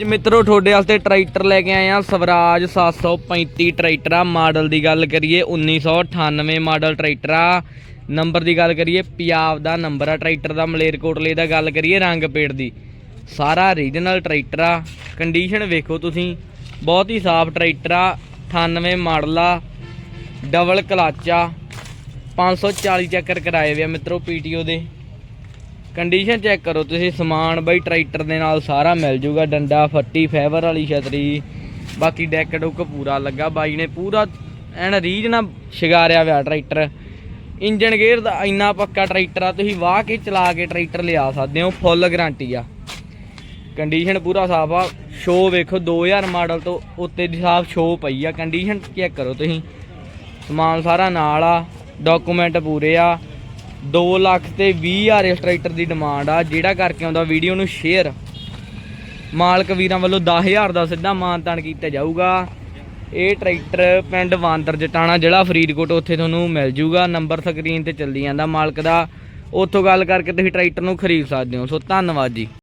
ਜੀ ਮਿੱਤਰੋ, ਤੁਹਾਡੇ ਵਾਸਤੇ ਟਰੈਕਟਰ ਲੈ ਕੇ ਆਏ ਆ ਸਵਰਾਜ 735 ਟਰੈਕਟਰ ਆ। ਮਾਡਲ ਦੀ ਗੱਲ ਕਰੀਏ 1998 ਮਾਡਲ ਟਰੈਕਟਰ ਆ। ਨੰਬਰ ਦੀ ਗੱਲ ਕਰੀਏ ਪੰਜਾਬ ਦਾ ਨੰਬਰ ਆ ਟਰੈਕਟਰ ਦਾ, ਮਲੇਰਕੋਟਲੇ ਦਾ ਗੱਲ ਕਰੀਏ ਰੰਗ ਪੇੜ ਦੀ। ਸਾਰਾ ਰੀਜਨਲ ਟਰੈਕਟਰ ਆ। ਕੰਡੀਸ਼ਨ ਵੇਖੋ ਤੁਸੀਂ, ਬਹੁਤ ਹੀ ਸਾਫ਼ ਟਰੈਕਟਰ ਆ। 98 ਮਾਡਲ ਆ ਡਬਲ ਕਲਚ ਆ। 540 ਚੱਕਰ ਕਰਾਏ ਵੇ ਆ ਮਿੱਤਰੋ ਪੀਟੀਓ ਦੇ। ਕੰਡੀਸ਼ਨ ਚੈੱਕ ਕਰੋ, ਤੁਸੀਂ ਸਮਾਨ ਬਈ ਟਰੈਕਟਰ ਦੇ ਨਾਲ ਸਾਰਾ ਮਿਲ ਜੂਗਾ, ਡੰਡਾ, ਫੱਟੀ ਫਾਈਬਰ ਵਾਲੀ ਛਤਰੀ, ਬਾਕੀ ਡੈਕ ਡੁੱਕ ਪੂਰਾ ਲੱਗਾ। ਬਾਈ ਨੇ ਪੂਰਾ ਐਨ ਰੀਜ ਨਾਲ ਸ਼ਿਗਾਰਿਆ ਹੋਇਆ ਟਰੈਕਟਰ ਇੰਜਨ ਗੇਅਰ ਦਾ ਇੰਨਾ ਪੱਕਾ ਟਰੈਕਟਰ ਆ, ਤੁਸੀਂ ਵਾਹ ਕੇ ਚਲਾ ਕੇ ਟਰੈਕਟਰ ਲਿਆ ਸਕਦੇ ਹੋ ਫੁੱਲ ਗਾਰੰਟੀ ਆ। ਕੰਡੀਸ਼ਨ ਪੂਰਾ ਸਾਫ਼ ਆ। ਸ਼ੋ ਵੇਖੋ 2000 ਮਾਡਲ ਤੋਂ ਉੱਤੇ ਦੀ ਸਾਫ਼ ਸ਼ੋ ਪਈ ਆ। ਕੰਡੀਸ਼ਨ ਚੈੱਕ ਕਰੋ ਤੁਸੀਂ। ਸਮਾਨ ਸਾਰਾ ਨਾਲ ਆ ਡਾਕੂਮੈਂਟ ਪੂਰੇ ਆ। 2 ਲੱਖ ਤੇ 20 ਹਜ਼ਾਰ ਇਸ ਟਰੈਕਟਰ ਦੀ ਡਿਮਾਂਡ ਆ, ਜਿਹੜਾ ਕਰਕੇ ਆਉਂਦਾ ਵੀਡੀਓ ਨੂੰ ਸ਼ੇਅਰ ਮਾਲਕ ਵੀਰਾਂ ਵੱਲੋਂ 10000 ਦਾ ਸਿੱਧਾ ਮਾਨਤਾਨ ਕੀਤਾ ਜਾਊਗਾ। ਇਹ ਟਰੈਕਟਰ ਪਿੰਡ ਵਾਂਦਰ ਜਟਾਣਾ, ਜ਼ਿਲ੍ਹਾ ਫਰੀਦਕੋਟ, ਉੱਥੇ ਤੁਹਾਨੂੰ ਮਿਲ ਜੂਗਾ। ਨੰਬਰ ਸਕਰੀਨ ਤੇ ਚੱਲਦੀ ਜਾਂਦਾ ਮਾਲਕ ਦਾ। ਉੱਥੋਂ ਗੱਲ ਕਰਕੇ ਤੁਸੀਂ ਟਰੈਕਟਰ ਨੂੰ ਖਰੀਦ ਸਕਦੇ ਹੋ। ਸੋ ਧੰਨਵਾਦ ਜੀ।